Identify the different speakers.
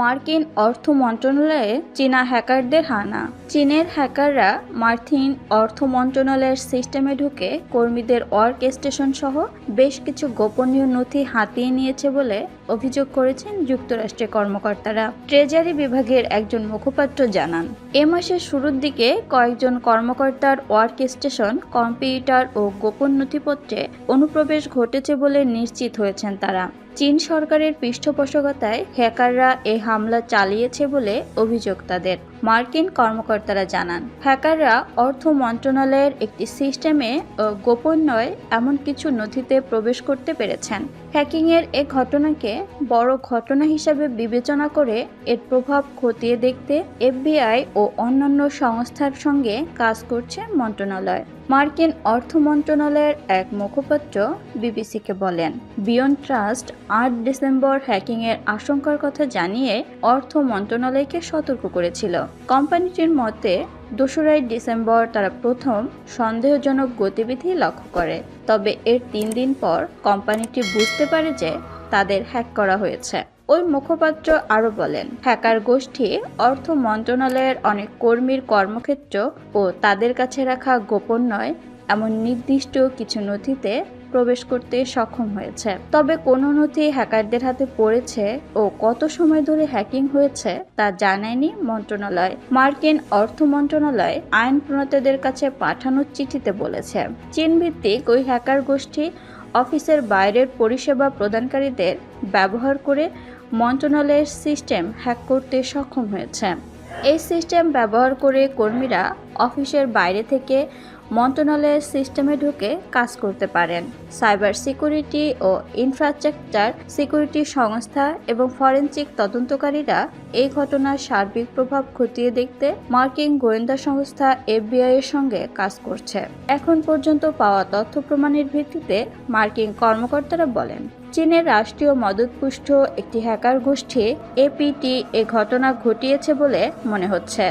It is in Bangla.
Speaker 1: মার্কিন অর্থ মন্ত্রণালয়ে চীনা হ্যাকারদের হানা। চীনের হ্যাকাররা মার্কিন অর্থ মন্ত্রণালয়ের সিস্টেমে ঢুকে কর্মীদের ওয়ার্ক স্টেশন সহ বেশ কিছু গোপনীয় নথি হাতিয়ে নিয়েছে বলে অভিযোগ করেছেন যুক্তরাষ্ট্রের কর্মকর্তারা। ট্রেজারি বিভাগের একজন মুখপাত্র জানান, এ মাসের শুরুর দিকে কয়েকজন কর্মকর্তার ওয়ার্ক স্টেশন, কম্পিউটার ও গোপন নথিপত্রে অনুপ্রবেশ ঘটেছে বলে নিশ্চিত হয়েছেন তারা। চীন সরকারের পৃষ্ঠপোষকতায় হ্যাকাররা এ হামলা চালিয়েছে বলে অভিযোগ তাদের। মার্কিন কর্মকর্তারা জানান। হ্যাকাররা অর্থ মন্ত্রণালয়ের একটি সিস্টেমে গোপন নয়, এমন কিছু নথিতে প্রবেশ করতে পেরেছেন। হ্যাকিংয়ের এ ঘটনাকে বড় ঘটনা হিসাবে বিবেচনা করে এর প্রভাব খতিয়ে দেখতে এফবিআই ও অন্যান্য সংস্থার সঙ্গে কাজ করছে মন্ত্রণালয়। মার্কিন অর্থ মন্ত্রণালয়ের এক মুখপাত্র বিবিসিকে বলেন বিয়ন ট্রাস্ট আট ডিসেম্বর হ্যাকিংয়ের আশঙ্কার কথা জানিয়ে অর্থ মন্ত্রণালয়কে সতর্ক করেছিল। কোম্পানিটির মতে, দোসরাই ডিসেম্বর তারা প্রথম সন্দেহজনক গতিবিধি লক্ষ্য করে। তবে এর তিন দিন পর কোম্পানিটি বুঝতে পারে যে তাদের হ্যাক করা হয়েছে। ওই মুখপাত্র আরও বলেন, হ্যাকার গোষ্ঠী, অর্থ মন্ত্রণালয়ের অনেক কর্মীর কর্মক্ষেত্র ও তাদের কাছে রাখা গোপন নয়। এমন নির্দিষ্ট কিছু নথিতে প্রবেশ করতে সক্ষম হয়েছে। তবে কোন নথি হ্যাকারদের হাতে পড়েছে ও কত সময় ধরে হ্যাকিং হয়েছে তা জানায়নি মন্ত্রণালয়। মার্কিন অর্থ মন্ত্রণালয় আইন প্রণেতাদের কাছে পাঠানোর চিঠিতে বলেছে। চীন ভিত্তিক ওই হ্যাকার গোষ্ঠী অফিসের বাইরের পরিষেবা প্রদানকারীদের ব্যবহার করে মন্ত্রণালয়ের সিস্টেম হ্যাক করতে সক্ষম হয়েছে। এই সিস্টেম ব্যবহার করে কর্মীরা অফিসের বাইরে থেকে মন্ত্রণালয়ের সিস্টেমে ঢুকে কাজ করতে পারেন। সাইবার সিকিউরিটি ও ইনফ্রাস্ট্রাকচার সিকিউরিটি সংস্থা এবং ফরেনসিক তদন্তকারীরা এই ঘটনার সার্বিক প্রভাব খতিয়ে দেখতে মার্কিন গোয়েন্দা সংস্থা এফবিআই এর সঙ্গে কাজ করছে। এখন পর্যন্ত পাওয়া তথ্য প্রমাণের ভিত্তিতে মার্কিন কর্মকর্তারা বলেন, চীনের রাষ্ট্রীয় মদতপুষ্ট একটি হ্যাকার গোষ্ঠী এপিটি এ ঘটনা ঘটিয়েছে বলে মনে হচ্ছে।